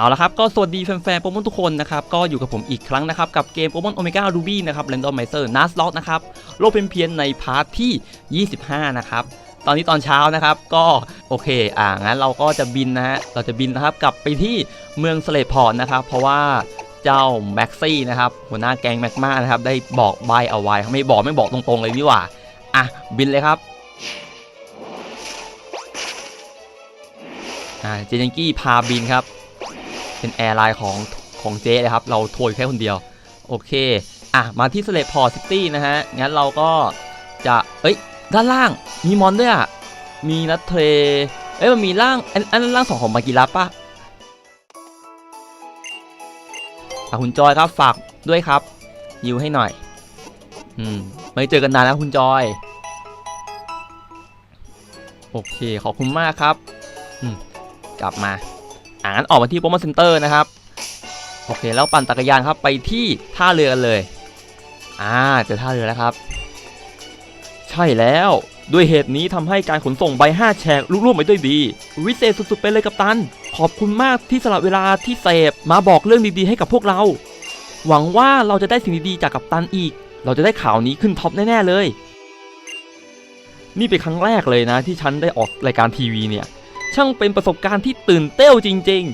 เอาละครับก็สวัสดีแฟนๆโปเกมอนทุกคนนะครับก็อยู่กับผมอีกครั้งนะครับกับเกมโปเกมอนโอเมก้ารูบี้นะครับเรนดอมไมเซอร์นัสล็อตนะครับโลกเป็นเพียนในพาร์ทที่ 25 นะครับตอนนี้ตอนเช้านะครับก็โอเคอ่างั้นเราก็จะบินนะฮะเราจะบินนะครับกลับไปที่เมืองสเลปพอร์ตนะครับเพราะว่าเจ้าแม็กซี่นะครับหัวหน้าแก๊งแม็กมานะครับได้บอกใบเอาไว้ไม่บอกไม่บอกตรงๆเลยนี่หว่าอะบินเลยครับอ่าเจนกี้พาบินครับ เป็นแอร์ไลน์ของของเจ๊เลยครับ เราโทรอยแค่คนเดียว โอเค อะ มาที่สเลปพอร์ซิตี้นะฮะ งั้นเราก็จะ เอ้ย ด้านล่าง มีมอนด้วยอะ มีนัทเทรเอ้ย มันมีร่าง อันอันนั้นร่างสองของมากิระปะอะคุณจอยครับฝากด้วยครับยิวให้หน่อย อืม ไม่เจอกันนานแล้วคุณจอย โอเค ขอบคุณมากครับ อืม กลับมา อ่างั้นออกมาที่โปรโมทเซ็นเตอร์นะครับ โอเค แล้วปั่นจักรยานครับไปที่ท่าเรือกันเลย อ่าเจอท่าเรือแล้วครับ ใช่แล้วด้วยเหตุนี้ทำให้การขนส่งใบ5แฉกลุล่วงไปด้วยดี วิเศษสุดๆไปเลยกับตัน ขอบคุณมากที่สละเวลาที่เสพมาบอกเรื่องดีๆให้กับพวกเรา หวังว่าเราจะได้สิ่งดีๆจากกัปตันอีก เราจะได้ข่าวนี้ขึ้นท็อปแน่ๆเลย นี่เป็นครั้งแรกเลยนะ ที่ฉันได้ออกรายการทีวีเนี่ย ช่างเป็นประสบการณ์ที่ตื่นเต้นจริง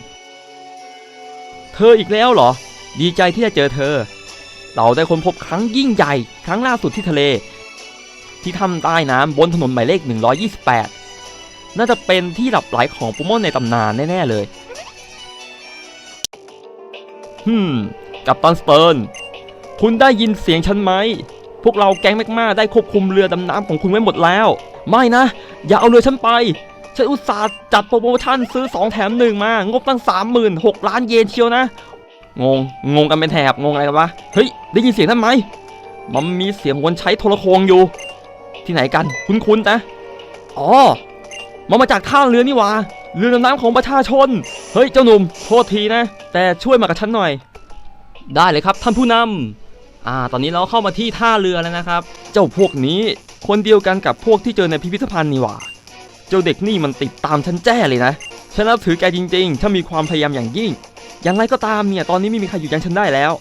ๆ เธออีกแล้วเหรอ ดีใจที่ได้เจอเธอ เราได้ค้นพบครั้งยิ่งใหญ่ ครั้งล่าสุดที่ทะเล ที่ถ้ำใต้น้ำบนถนนหมายเลข 128 น่าจะเป็นที่หลับไหลของโปเกมอนในตำนานแน่ ๆ เลยฮึมกับตันสเติร์นคุณได้ยินเสียงฉันไหม พวกเราแก๊งแมกมาได้ควบคุมเรือดำน้ำของคุณไว้หมดแล้ว ไม่นะ อย่าเอาเรือฉันไป ฉันอุตส่าห์จัดโปรโมชั่นซื้อ 2 แถมหนึ่งมา งบตั้ง 36 ล้านเยนเชียวนะ งง งงกันเป็นแถบ งงอะไรกันวะ เฮ้ย ได้ยินเสียงนั่นไหม มันมีเสียงคนใช้โทรโขงอยู่ ที่ไหนกัน คุ้นๆนะ อ๋อ มันมาจากท่าเรือนี่ว่าเรือดำน้ำของประชาชน เฮ้ย เจ้าหนุ่ม โทษทีนะ แต่ช่วยมากับฉันหน่อย ได้เลยครับท่านผู้นำอ่า ตอนนี้เราเข้ามาที่ท่าเรือแล้วนะครับ เจ้าพวกนี้คนเดียวกันกับพวกที่เจอในพิพิธภัณฑ์นี่หว่า เจ้าเด็กนี่มันติดตามฉันแจ้เลยนะ ฉันนับถือแกจริง ๆ ถ้ามีความพยายามอย่างยิ่ง อย่างไรก็ตามเนี่ย ตอนนี้ไม่มีใครอยู่ยั้งฉันได้แล้ว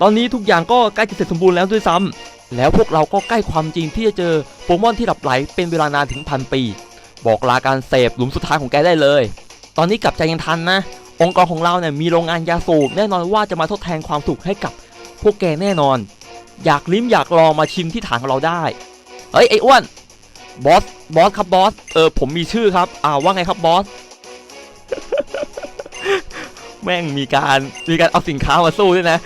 ตอนนี้ทุกอย่างก็ใกล้จะเสร็จสมบูรณ์แล้วด้วยซ้ำแล้วพวกเราก็ใกล้ความจริงที่จะเจอโปเกมอนที่หลับไหลเป็นเวลานานถึงพันปี บอกลาการเสพหลุมสุดท้ายของแกได้เลย ตอนนี้กลับใจยังทันนะ องค์กรของเราเนี่ยมีโรงงานยาสูบแน่นอนว่าจะมาทดแทนความสุขให้กับพวกแกแน่นอน อยากลิ้มอยากลองมาชิมที่ฐานของเราได้ เฮ้ยไอ้อ้วน บอส บอสครับบอส เออผมมีชื่อครับ อ่าว่าไงครับบอส แม่งมีการมีการเอาสินค้ามาสู้ด้วยนะ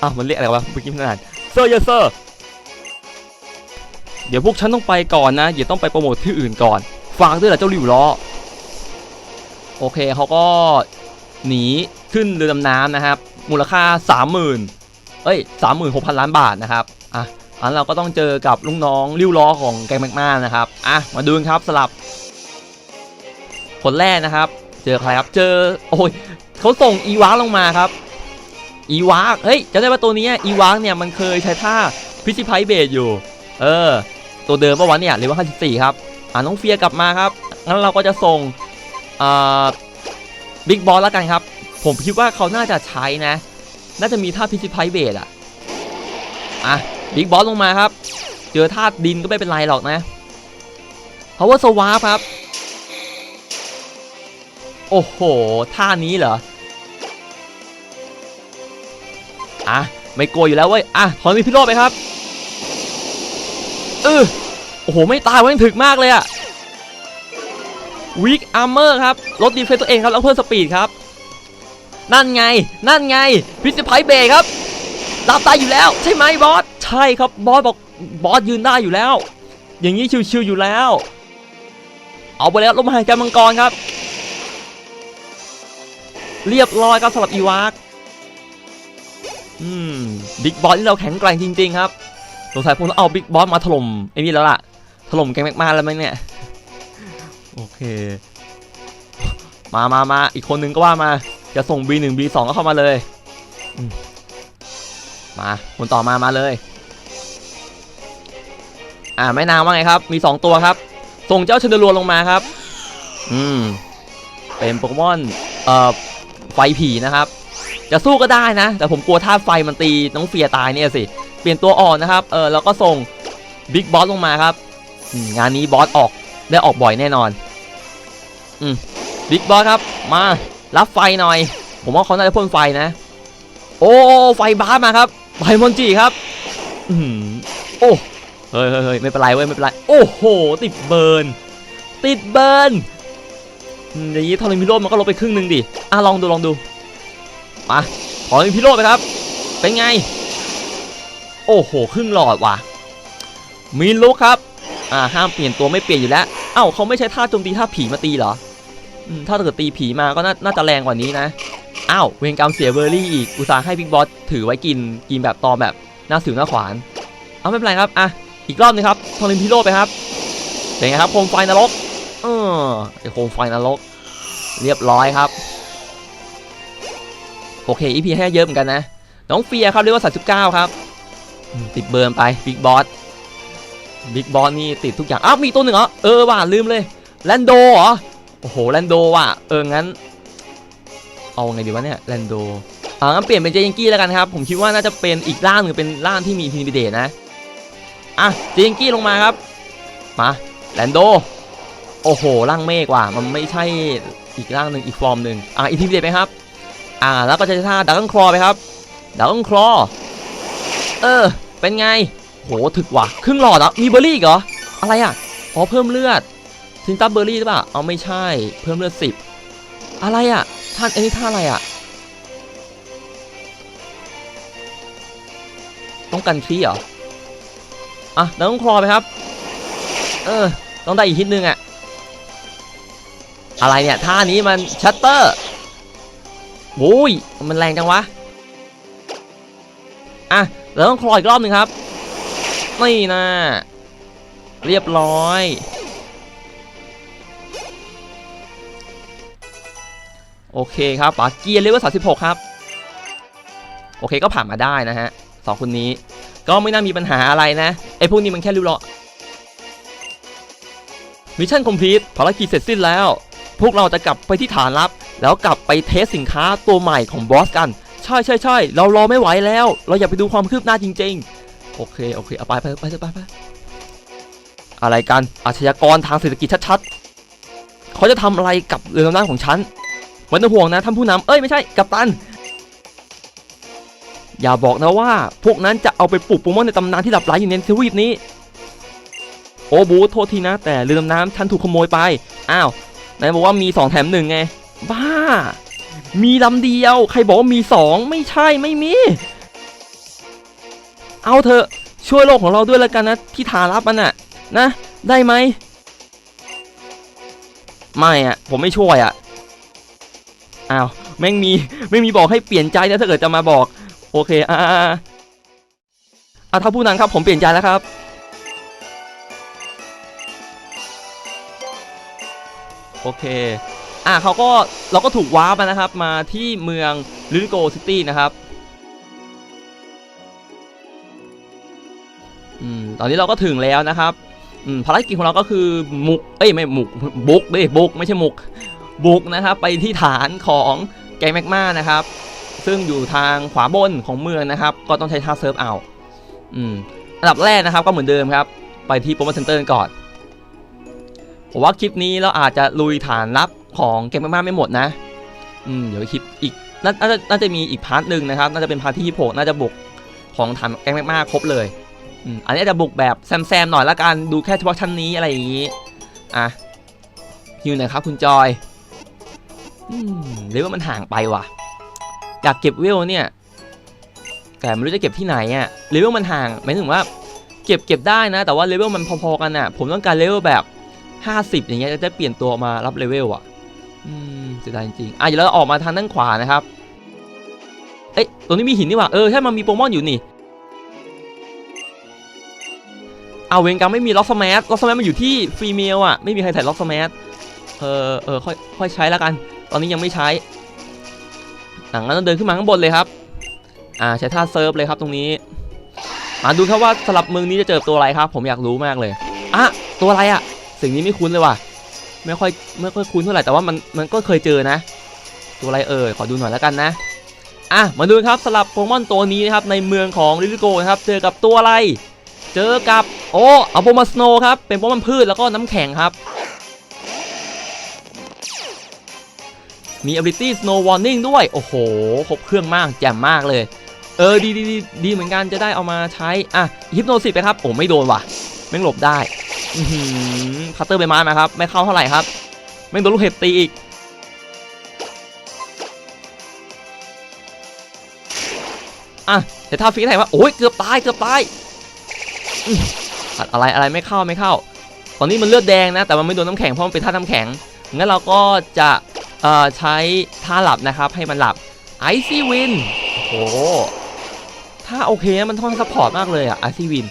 อ้าวมันเรียกอะไรวะเมื่อกี้มันอ่านเซอร์เยเซอร์ เดี๋ยวพวกฉันต้องไปก่อนนะ เดี๋ยวต้องไปโปรโมทที่อื่นก่อน ฝากด้วยเหรอเจ้าหลิวล้อ โอเคเขาก็หนีขึ้นเรือดำน้ำนะครับ มูลค่า 30,000เอ้ย36,000 ล้านบาทนะครับ อะ อันเราก็ต้องเจอกับลูกน้องริ้วล้อของแกงแมกมานะครับอะมาดูกันครับสลับ คนแรกนะครับ เจอใครครับเจอโอ้ยเขาส่งอีวากลงมาครับอีวากเฮ้ยจำได้ว่าตัวนี้อีวากเนี่ยมันเคยใช้ท่าพิซิไพเบดอยู่ เออ ตัวเดิมปะวะเนี่ยเลเวล54 ครับ อ่าน้องเฟียกลับมาครับ งั้นเราก็จะส่งอ่าบิ๊กบอสแล้วกันครับ ผมคิดว่าเขาน่าจะใช้นะ น่าจะมีท่าพิซิไพเบดอะอะ บิ๊กบอสลงมาครับ เจอธาตุดินก็ไม่เป็นไรหรอกนะเพราะว่าสวาครับ โอ้โหท่านี้เหรอ อะ ไม่กลัวอยู่แล้วเว้ย อะ ถอนมีพิโรธไปครับเออโอ้โห ไม่ตายเว้ยถึกมากเลยอะวิกอาร์เมอร์ครับ ลดดีเฟนตัวเองครับ แล้วเพิ่มสปีดครับ นั่นไง นั่นไง พิซซิไพเบรครับรับตายอยู่แล้ว ใช่ไหมบอส ช่ครับบอสบอกบอสยืนได้อยู่แล้ว อย่างนี้ชิวๆอยู่แล้ว เอาไปแล้วลมหายใจมังกรครับ เรียบร้อยครับสำหรับอีวากอืมบิ๊กบอสที่เราแข็งแกร่งจริง ๆ ครับสงสัยผมต้องเอาบิ๊กบอสมาถล่มไอ้นี่แล้วล่ะถล่มแกงแม็กมาแล้วมั้งเนี่ยโอเค มามามาอีกคนนึงก็ว่ามา จะส่ง B1 B2 ก็เข้ามาเลยมมาคนต่อมามาเลย อ่าแม่นางว่าไงครับ มี 2 ตัวครับ ส่งเจ้าชนเดรัวลงมาครับ อืม เป็นโปเกมอน เอ่อ ไฟผีนะครับ จะสู้ก็ได้นะ แต่ผมกลัวธาตุไฟมันตีน้องเฟียตายเนี่ยสิ เปลี่ยนตัวอ่อนนะครับ เออ แล้วก็ส่งบิ๊กบอสลงมาครับ งานนี้บอสออก ได้ออกบ่อยแน่นอน อืม บิ๊กบอสครับ มา รับไฟหน่อย ผมว่าเขาน่าจะพ่นไฟนะ โอ้ ไฟบ้ามาครับไฟมอนจีครับ อืมโอ้ เฮ้ยเฮ้ยเฮ้ยไม่เป็นไรเว้ยไม่เป็นไร โอ้โห ติดเบิร์น ติดเบิร์นอย่างนี้ทอร์มิโรดมันก็ลบไปครึ่งหนึ่งดิ อะลองดูลองดู มาขอพิโรดไปครับ เป็นไง โอ้โหครึ่งหลอดว่ะ มีลุกครับ อ่าห้ามเปลี่ยนตัวไม่เปลี่ยนอยู่แล้ว เอ้าเขาไม่ใช้ท่าโจมตีท่าผีมาตีเหรออืมถ้าเกิดตีผีมาก็น่าจะแรงกว่านี้นะ อ้าวเวรกรรมเสียเบอร์รี่อีก อุตส่าห์ให้บิ๊กบอสถือไว้กิน กินแบบตอมแบบหน้าสิวหน้าขวาน เอาไม่เป็นไรครับ อะ อีกรอบนึงครับทอรินพิโรไปครับเป็นไงครับโคมไฟนรกเออไอโคมไฟนรก เรียบร้อยครับ โอเค EP ให้เยอะเหมือนกันนะ น้องเฟียครับเรียกว่า39ครับ ติดเบิร์นไปบิ๊กบอสบิ๊กบอสนี่ติดทุกอย่าง อ้าวมีตัวหนึ่งเหรอ เออว่ะลืมเลยแลนโดเหรอ โอ้โหแลนโดว่ะ เอองั้น เอาไงดีวะเนี่ยแลนโดอ่างั้นเปลี่ยนเป็นเจยังกี้แล้วกันครับ ผมคิดว่าน่าจะเป็นอีกร่างหนึ่งเป็นร่างที่มีอินทิมิเดตนะ อะจยังกี้ลงมาครับ มาแลนโด โอ้โหร่างเมฆว่ะ มันไม่ใช่อีกร่างหนึ่งอีกฟอร์มหนึ่งอะอินทิเดตไหมครับ อ่า แล้วก็จะท่าดักกังคลอไปครับดักกังคลอเออ เป็นไง โหถึกว่ะ ครึ่งหลอดอะมีเบอร์รี่อีกเหรอ อะไรอะอ๋อเพิ่มเลือดซินตับเบอร์รี่หรือเปล่าเอาไม่ใช่ เพิ่มเลือดสิบอะไรอะ ท่านอันนี้ท่าอะไรอะ ต้องกันคลีเหรอ อะดักกังคลอไปครับ เออ ต้องได้อีกฮิตนึงอะอะไรเนี่ย ท่านี้มันชัตเตอร์โอ้ย มันแรงจังวะ อะ เราต้องคลออีกรอบหนึ่งครับ นี่นะ เรียบร้อย โอเคครับป๋าเกียร์เลเวล36ครับ โอเคก็ผ่านมาได้นะฮะสองคนนี้ ก็ไม่น่ามีปัญหาอะไรนะ ไอ้พวกนี้มันแค่ริ้วล้อมิชชั่นคอมพลีทภารกิจเสร็จสิ้นแล้ว พวกเราจะกลับไปที่ฐานลับ แล้วกลับไปเทสสินค้าตัวใหม่ของบอสกัน ใช่ใช่ใช่เรารอไม่ไหวแล้ว เราอยากไปดูความคืบหน้าจริง ๆ โอเค โอเคเอาไปไปไปไปไปอะไรกันอาชญากรทางเศรษฐกิจชัดๆ เขาจะทำอะไรกับเรือดำน้ำของฉันไมันต้องห่วงนะท่านผู้นำเอ้ยไม่ใช่กัปตัน อย่าบอกนะว่า พวกนั้นจะเอาไปปลูกโปเกมอนในตำนานที่หลับไหลอยู่ในทวีปนี้ โอ้บูโทษทีนะ แต่เรือดำน้ำฉันถูกขโมยไป อ้าวไหนบอกว่ามี 2 แถมหนึ่งไง บ้า มีลำเดียว ใครบอกว่ามี 2 ไม่ใช่ไม่มี เอาเถอะช่วยโลกของเราด้วยแล้วกันนะที่ฐานรับมันน่ะนะ ได้ไหมไม่อะผมไม่ช่วยอะอ้าวแม่งมีไม่มีบอกให้เปลี่ยนใจนะถ้าเกิดจะมาบอก โอเค อ่าอ่าอ่าอะถ้าผู้นั้นครับผมเปลี่ยนใจแล้วครับ โอเค อะเขาก็เราก็ถูกว้าร์ปมานะครับ มาที่เมืองลิโกซิตี้นะครับ อืม ตอนนี้เราก็ถึงแล้วนะครับอืมภารกิจของเราก็คือมุก เอ้ยไม่มุกบุกดิบุกไม่ใช่มุก บุกนะครับ ไปที่ฐานของแกงแมกมานะครับ ซึ่งอยู่ทางขวาบนของเมืองนะครับ ก็ต้องใช้ท่าเซิร์ฟเอาอืมอันดับแรกนะครับก็เหมือนเดิมครับ ไปที่โปรโมชั่นเตอร์ก่อนผมว่าคลิปนี้เราอาจจะลุยฐานลับของแกงมากๆไม่หมดนะ อืมเดี๋ยวคลิปอีกน่าจะน่าจะมีอีกพาร์ทหนึ่งนะครับ น่าจะเป็นพาร์ทที่ยี่น่าจะบุกของฐานแกงมากๆครบเลยอืมอันนี้จะบุกแบบแซมๆหน่อยละกันดูแค่เฉพาะชั้นนี้อะไรอย่างนี้อะฮิวหน่อยครับคุณจอยอืมหรือว่ามันห่างไปว่ะ อยากเก็บเวลเนี่ย แต่ไม่รู้จะเก็บที่ไหนอะเลเวลมันห่างหมายถึงว่า เก็บเก็บได้นะ แต่ว่าเลเวลมันพอๆกันอะผมต้องการเลเวลแบบ 50 อย่างเงี้ยจะได้เปลี่ยนตัวมารับเลเวลอะอืมเสียดายจริงๆอะเดี๋ยวเราออกมาทางด้านขวานะครับเอ้ยตรงนี้มีหินนี่หว่าเออใช่มันมีโปเกมอนอยู่นี่เอาเวงกรรมไม่มีล็อกสมาร์ทล็อกสมาร์ทมันอยู่ที่ฟรีเมลอะไม่มีใครใส่ล็อกสมาร์ทเออเออค่อยค่อยใช้แล้วกัน ตอนนี้ยังไม่ใช้ อะงั้นเราเดินขึ้นมาข้างบนเลยครับ อ่าใช้ท่าเซิร์ฟเลยครับตรงนี้ มาดูครับว่าสลับเมืองนี้จะเจอตัวอะไรครับ ผมอยากรู้มากเลยอะตัวอะไรอะ สิ่งนี้ไม่คุ้นเลยว่ะ ไม่ค่อยไม่ค่อยคุ้นเท่าไหร่แต่ว่ามันมันก็เคยเจอนะ ตัวอะไรเอ่ยขอดูหน่อยแล้วกันนะอะมาดูครับสลับโปเกมอนตัวนี้นะครับในเมืองของลิลิโกนะครับเจอกับตัวอะไร เจอกับโอ้อัลโบมาสโนครับเป็นโปเกมอนพืชแล้วก็น้ำแข็งครับ มี ability snow warning ด้วย โอ้โห ครบเครื่องมากแจ่มมากเลย เออ ดีดีดีดีเหมือนกันจะได้เอามาใช้ อะฮิปโนซิสไปครับ โอ้ไม่โดนว่ะแม่งหลบได้อคัตเตอร์ใบไม้มาครับ ไม่เข้าเท่าไหร่ครับ แม่งโดนลูกเห็บตีอีก อะแต่ถ้าฟิกไหนว่าโอ้ยเกือบตายเกือบตายอื้ออัดอะไรอะไรไม่เข้าไม่เข้า ตอนนี้มันเลือดแดงนะ แต่มันไม่โดนน้ำแข็งเพราะมันเป็นท่าน้ำแข็ง งั้นเราก็จะ เอ่อใช้ท่าหลับนะครับให้มันหลับไอซี่วินโอ้โหถ้าโอเคมันท่อนซัพพอร์ตมากเลยอะไอซี่วิน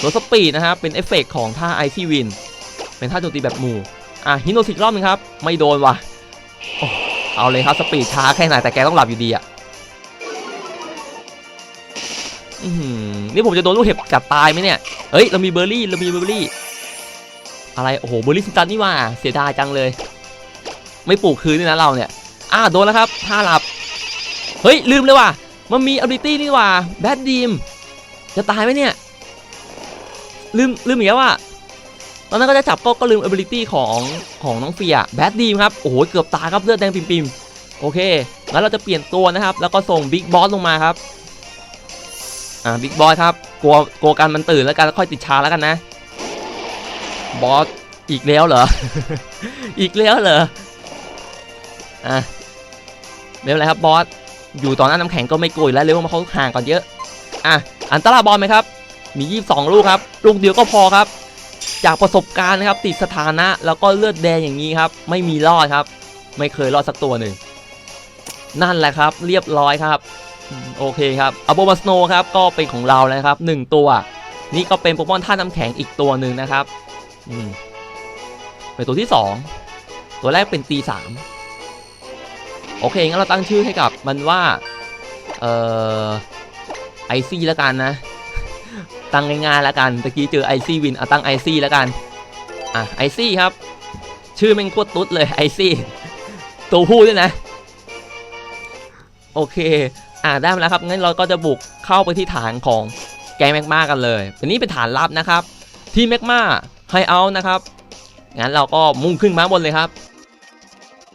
ตัวสปีดนะครับเป็นเอฟเฟกต์ของท่าไอซี่วินเป็นท่าโจมตีแบบหมู่อะฮินโนซิกรอบหนึงครับ ไม่โดนว่ะอเอาเลยครับสปีดช้าแค่ไหนแต่แกต้องหลับอยู่ดีอะนี่ผมจะโดนลูกเห็บกัดตายไหมเนี่ยเอ้ย เรามีเบอร์รี่ เรามีเบอร์รี่ อะไร โอ้โห เบอร์รี่ซินตันนี่ว่า เสียดายจังเลย ไม่ปลูกคืนนี่นะเราเนี่ยอ่าโดนแล้วครับท่าหลับ เฮ้ย ลืมเลยว่ะมันมี ability นี่ว่ะแบดดีมจะตายไหมเนี่ย ลืมลืมอีกแล้วว่ะตอนนั้นก็จะจับก็ก็ลืม ability ของของน้องเฟียแบดดีมครับ โอ้โห เกือบตายครับเลือดแดงปิ่มๆ โอเค งั้นเราจะเปลี่ยนตัวนะครับ แล้วก็ส่งบิ๊กบอสลงมาครับ อ่าบิ๊กบอสครับกลัวกลัวกันมันตื่นแล้วกันแล้วค่อยติดชาแล้วกันนะบอสอีกแล้วเหรอ อีกแล้วเหรอ อะไม่เป็นไรครับบอสอยู่ต่อหน้าน้ำแข็งก็ไม่กลัวอยู่แล้วเร็วมาเขาห่างก่อนเยอะอะอันตราบอลไหมครับ มี 22 ลูกครับ ลูกเดียวก็พอครับ จากประสบการณ์นะครับ ติดสถานะแล้วก็เลือดแดงอย่างนี้ครับ ไม่มีรอดครับ ไม่เคยรอดสักตัวหนึ่ง นั่นแหละครับ เรียบร้อยครับ โอเคครับอโบมาสโนครับ ก็เป็นของเราแล้วครับหนึ่งตัว นี่ก็เป็นโปเกมอนท่าน้ำแข็งอีกตัวหนึ่งนะครับ อืม เป็นตัวที่สองตัวแรกเป็นตีสาม โอเคงั้นเราตั้งชื่อให้กับมันว่าเอ่อไอซี่แล้วกันนะ ตั้งง่ายๆแล้วกันตะกี้เจอไอซี่วินเอาตั้งไอซี่แล้วกันอะไอซี่ครับ ชื่อแม่งโคตรตุ๊ดเลยไอซี่ตัวผู้ด้วยนะ โอเคอ่าได้มาแล้วครับงั้นเราก็จะบุกเข้าไปที่ฐานของแกงแมกมากันเลยอันนี้เป็นฐานลับนะครับ ที่แมกมาไฮเอานะครับงั้นเราก็มุ่งขึ้นมาบนเลยครับ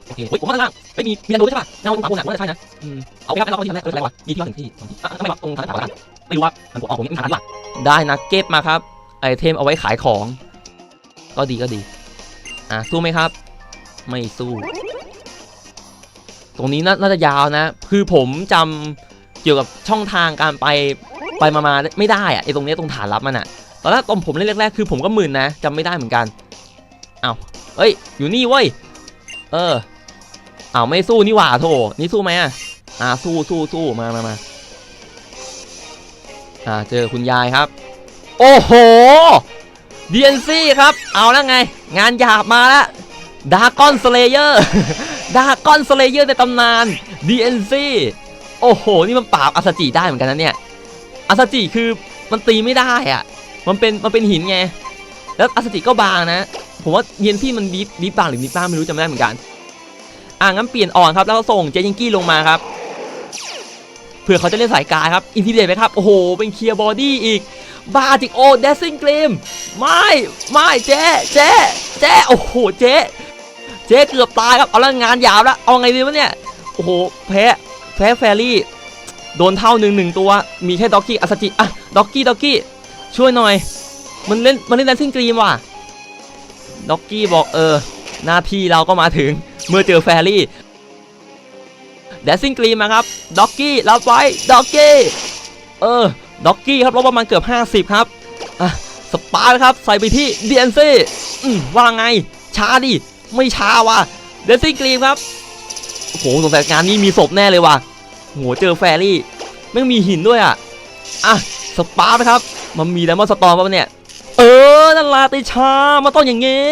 โอเคเฮ้ยผมว่าข้างล่าง ไม่มีมีอันโดด้วยใช่ป่ะแนวตรงขวาบนอะว่าจะใช่นะอืมเอาไปครับงั้นเราเข้าที่ทางแรกเอออะไรวะมีที่ว่าหนึ่งที่สองที่อะทำไมวะตรงทางขวากันไม่รู้ว่ามันผมออกผมนี่ทางนั้นดีกว่าได้นักเก็ตมาครับไอเทมเอาไว้ขายของ ก็ดีก็ดี อะสู้ไหมครับ ไม่สู้ ตรงนี้นาน่าจะยาวนะ คือผมจำเกี่ยวกับช่องทางการไปไปมามาไม่ได้อะไอตรงเนี้ยตรงฐานลับมันอะตอนแรกตอนผมเล่นแรกๆคือผมก็มึนนะจำไม่ได้เหมือนกันเอาวเอ้ย อยู่นี่เว้ย เออ เอาวไม่สู้นี่หว่าโถนี่สู้ไหมอะอ่าสู้สู้สู้มามามาอ่าเจอคุณยายครับ โอ้โห DNC ครับ เอาแล้วไง งานหยาบมาแล้วดากอนสเลเยอร์ดากอนสเลเยอร์ในตำนาน DNC โอ้โห นี่มันปราบอาซาจิได้เหมือนกันนะเนี่ยอาซาจิคือมันตีไม่ได้อะมันเป็นมันเป็นหินไง แล้วอาซาจิก็บางนะ ผมว่า DNC มันดีฟดีฟบางหรือดีฟบ้างไม่รู้จำไม่ได้เหมือนกัน อะงั้นเปลี่ยนอ่อนครับแล้วก็ส่งเจยิงกี้ลงมาครับเผื่อเขาจะเล่นสายกาครับอินทิเดตไหมครับโอ้โหเป็นเคลียร์บอดี้อีกบาจิกโอเดซิ่งเกรมไม่ไม่เจ๊เจ๊เจ๊โอ้โหเจ๊เจ๊เกือบตายครับเอาแล้วงานหยาบแล้วเอาไงดีวะเนี่ยโอ้โหแพ้แพ้แฟรี่โดนเท่าหนึ่งหนึ่งตัวมีแค่ด็อกกี้อาซาจิอะด็อกกี้ด็อกกี้ช่วยหน่อย มันเล่นมันเล่นแดนซิ่งกรีมว่ะด็อกกี้บอกเออ หน้าที่เราก็มาถึงเมื่อเจอแฟรี่แดนซิ่งกรีมมาครับด็อกกี้รับไว้ด็อกกี้เออด็อกกี้ครับลบประมาณเกือบ 50 ครับอะสปาร์ครับใส่ไปที่ DNC อืมว่าไงช้าดิไม่ช้าว่ะเดนซี่งกรีมครับโอ้โหสงสัยงานนี้มีศพแน่เลยว่ะโหเจอแฟรี่ไม่งมีหินด้วยอะอะสปาร์ครับ มันมีไดมอนสตอร์มป่ะเนี่ย เออนั่นลาติชามาต้องอย่างงี้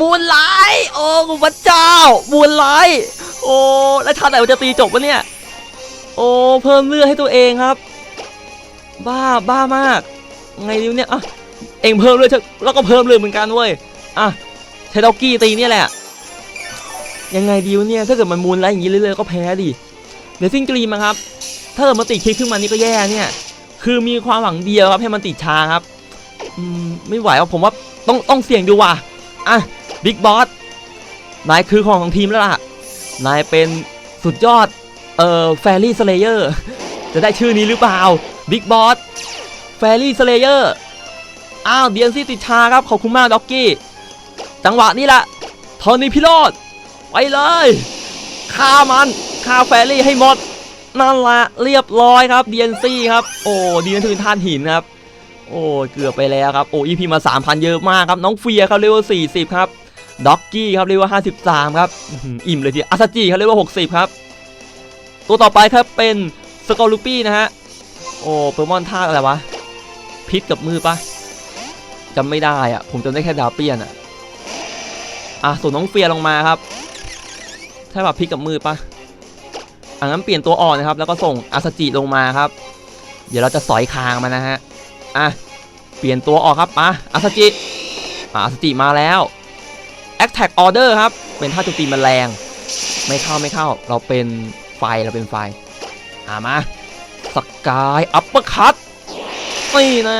มูนไลท์โอ้พระเจ้า มูนไลท์โอ้แล้วชาไหนมันจะตีจบวะเนี่ย โอ้เพิ่มเลือดให้ตัวเองครับ บ้าบ้ามาก ไงดิวเนี่ยอะเองเพิ่มเลือดเถอะแล้วก็เพิ่มเลือดเหมือนกันเว้ยอะใช้ด็อกกี้ตีเนี่ยแหละ ยังไงดีวเนี่ยถ้าเกิดมันมูลแล้วอย่างนี้เรื่อยๆก็แพ้ดิเดซิงกรีมครับ ถ้าเกิดมันติดคลิกขึ้นมานี่ก็แย่เนี่ยคือมีความหวังเดียวครับให้มันติดชาครับ อืมไม่ไหวครับผมว่าต้องต้องเสี่ยงดูว่ะ อะบิ๊กบอสนายคือของของทีมแล้วล่ะ นายเป็นสุดยอด เอ่อแฟรี่สเลเยอร์จะได้ชื่อนี้หรือเปล่าบิ๊กบอสแฟรี่สเลเยอร์อ้าวเดียนซี่ติดชาครับ ขอบคุณมากด็อกกี้ จังหวะนี้ละโทนี่พิโรดไปเลยฆ่ามันฆ่าแฟรี่ให้หมดนั่นละเรียบร้อยครับ DNC ครับ โอ้ดีนทืนท่านหินครับ โอ้เกือบไปแล้วครับ โอ้ EP มา 3,000 เยอะมากครับ น้องเฟียครับเรียกว่า40 ครับด็อกกี้ครับเรียกว่า 53 ครับ อิ่มเลยทีอาซาจิครับเรียกว่า 60 ครับ ตัวต่อไปครับเป็นสกอลูปี้นะฮะ โอ้โปเกมอนท่าอะไรวะ พิษกับมือปะจำไม่ได้อะผมจำได้แค่ดาวเปียนอะอะส่วนน้องเฟียลงมาครับใช่ป่ะพิษกับมือปะอะงั้นเปลี่ยนตัวอ่อนนะครับ แล้วก็ส่งอาซาจิลงมาครับ เดี๋ยวเราจะสอยคางมันนะฮะ อะ เปลี่ยนตัวออกครับมาอาซาจิอะอาซาจิมาแล้ว Attack Order ครับ เป็นท่าโจมตีแมลงไม่เข้าไม่เข้า เราเป็นไฟเราเป็นไฟ อ่ามาสกายอัปเปอร์คัตนี่นะ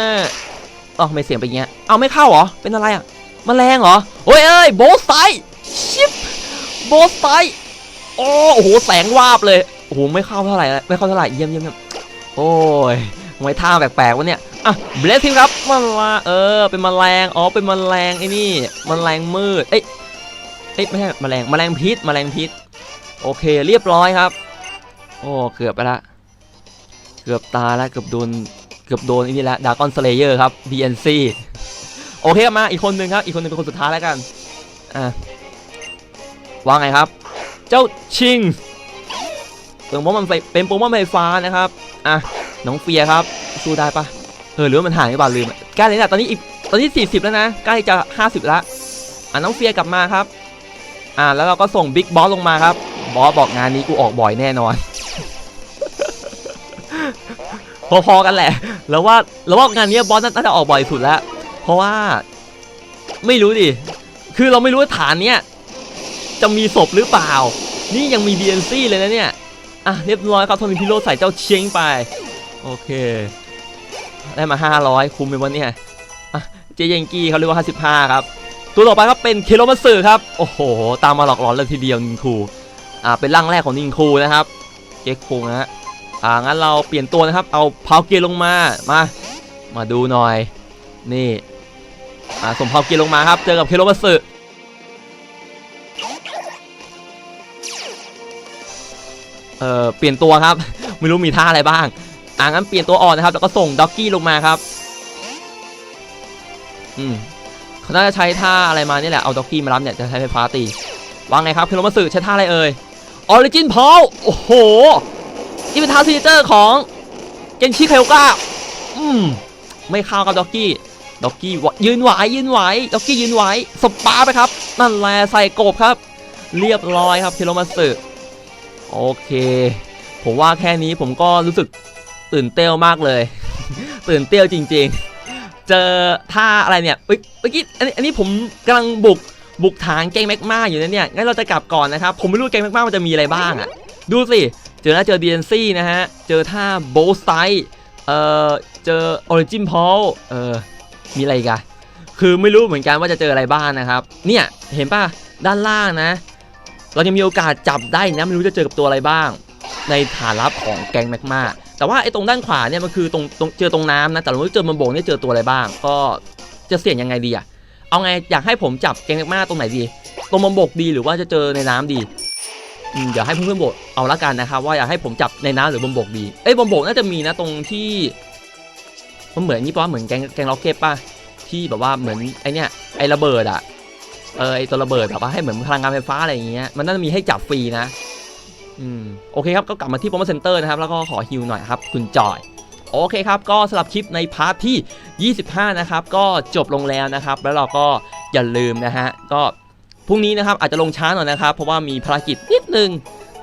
อ๋อไม่เสียงเป็นเงี้ย เอาไม่เข้าเหรอ เป็นอะไรอะแมลงเหรอ โอ้ยเอ้ยโบสไซชิปโบสไซโอ้โอ้โห แสงวาบเลย โอ้โห ไม่เข้าเท่าไหร่ ไม่เข้าเท่าไหร่ เยี่ยมเยี่ยมเยี่ยมโอ้ยทำไมท่าแปลกๆวะเนี่ย อะเบลซิงครับมันมาเออเป็นแมลงอ๋อเป็นแมลงไอ้นี่แมลงมืดเอ้ยเอ้ยไม่ใช่แมลงแมลงพิษแมลงพิษ โอเคเรียบร้อยครับ โอ้เกือบไปละเกือบตายล้วเกือบโดนเกือบโดนไอ้นี่ละดากอนสเลเยอร์ครับ DNC โอเคมาอีกคนหนึ่งครับอีกคนหนึ่งเป็นคนสุดท้ายแล้วกันอะว่าไงครับ เจ้าชิงเป็นโปเกมอนไฟเป็นโปเกมอนไฟฟ้านะครับอะน้องเฟียครับสู้ได้ปะ เออหรือว่ามันหางหรือเปล่าลืมใกล้เลยนะตอนนี้อีกตอนนี้ 40 แล้วนะใกล้จะ 50ล้วอะน้องเฟียกลับมาครับ อ่าแล้วเราก็ส่งบิ๊กบอสลงมาครับบอสบอกงานนี้กูออกบ่อยแน่นอน พอๆกันแหละ แล้วว่าแล้วว่างานนี้บอสน่าจะออกบ่อยสุดแล้ว เพราะว่าไม่รู้ดิคือเราไม่รู้ว่าฐานเนี้ยจะมีศพหรือเปล่า นี่ยังมี DNC เลยนะเนี่ย อะเรียบร้อยครับโทนี่พิโรใส่เจ้าเชียงไป โอเค ได้มา 500 คุ้มไปวันเนี่ยเจยังกี้เขาเรียกว่า 55 ครับ ตัวต่อไปครับเป็นเคโรมาสึครับ โอ้โห ตามมาหลอกหลอนเลยทีเดียวนินคูอ่าเป็นร่างแรกของนินคูนะครับ เจ๊คงนะฮะอ่างั้นเราเปลี่ยนตัวนะครับ เอาเพาเกียร์ลงมา มา มาดูหน่อย นี่อ่าส่งพาเกียร์ลงมาครับ เจอกับเคโรมาสึเอ่อเปลี่ยนตัวครับ ไม่รู้มีท่าอะไรบ้าง อ่างั้นเปลี่ยนตัวอ่อนนะครับ แล้วก็ส่งด็อกกี้ลงมาครับ อืมเขาน่าจะใช้ท่าอะไรมานี่แหละ เอาด็อกกี้มารับเนี่ย จะใช้ไฟฟ้าตี วางไงครับคือรมาสึใช้ท่าอะไรเอ่ย ออริจินพอลโอ้โห นี่เป็นท่าซีเจอร์ของเกนชิไคโอกะอืม ไม่เข้ากับด็อกกี้ ด็อกกี้ยืนไหวยืนไหว ด็อกกี้ยืนไหว สปาไปครับ นั่นแหละใส่กบครับ เรียบร้อยครับเทโรมาสึโอเค ผมว่าแค่นี้ผมก็รู้สึก ตื่นเต้นมากเลย ตื่นเต้นจริง ๆ เจอท่าอะไรเนี่ยเอ้ยเมื่อกี้อันนี้อันนี้ผมกำลังบุกบุกฐานแกงแมกมาอยู่นะเนี่ยงั้นเราจะกลับก่อนนะครับ ผมไม่รู้แกงแมกมามันจะมีอะไรบ้างอะดูสิ เจอนะเจอ DNC นะฮะ เจอท่าโบสไ i เอ่อ เจอ Origin p o l เออมีอะไรกันคือไม่รู้เหมือนกันว่าจะเจออะไรบ้างนะครับ เนี่ย เห็นป่ะ ด้านล่างนะ เรายังมีโอกาสจับได้นะ ไม่รู้จะเจอกับตัวอะไรบ้าง ในฐานลับของแกงแมกมา แต่ว่าไอ้ตรงด้านขวาเนี่ยมันคือตรงตรงเจอตรงน้ำนะ แต่เราไม่เจอบนบกเนี่ยเจอตัวอะไรบ้าง ก็จะเสี่ยงยังไงดีอะเอาไงอยากให้ผมจับแกงแมกมาตรงไหนดี ตรงบนบกดีหรือว่าจะเจอในน้ำดีเดี๋ยวให้เพื่อนๆบกเอาละกันนะครับว่าอยากให้ผมจับในน้ำหรือบนบกดี เอ้ยบนบกน่าจะมีนะตรงที่มันเหมือนนี่ป่ะเหมือนแกงแกงล็อกเก็ตป่ะที่แบบว่าเหมือนไอเนี้ยไอระเบิดอะเออไอตัวระเบิดแบบว่าให้เหมือนพลังงานไฟฟ้าอะไรอย่างเงี้ยมันน่าจะมีให้จับฟรีนะ โอเคครับก็กลับมาที่โปรโมเซ็นเตอร์นะครับแล้วก็ขอฮิวหน่อยครับคุณจอยโอเคครับก็สำหรับคลิปในพาร์ทที่ 25 นะครับก็จบลงแล้วนะครับ แล้วเราก็อย่าลืมนะฮะก็พรุ่งนี้นะครับอาจจะลงช้าหน่อยนะครับ เพราะว่ามีภารกิจนิดนึง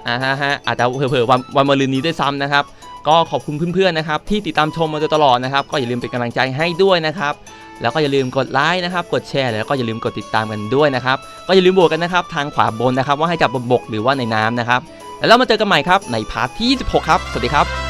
อ่าฮะฮะอาจจะเผลอๆวันวันมะรืนนี้ด้วยซ้ำนะครับ ก็ขอบคุณเพื่อนๆนะครับที่ติดตามชมมาโดยตลอดนะครับ ก็อย่าลืมเป็นกำลังใจให้ด้วยนะครับแล้วก็อย่าลืมกดไลค์นะครับ กดแชร์แล้วก็อย่าลืมกดติดตามกันด้วยนะครับ ก็อย่าลืมบวกกันนะครับ ทางขวาบนนะครับ ว่าให้จับบนบกหรือว่าในน้ำนะครับ แล้วมาเจอกันใหม่ครับในพาร์ทที่ 26 ครับ สวัสดีครับ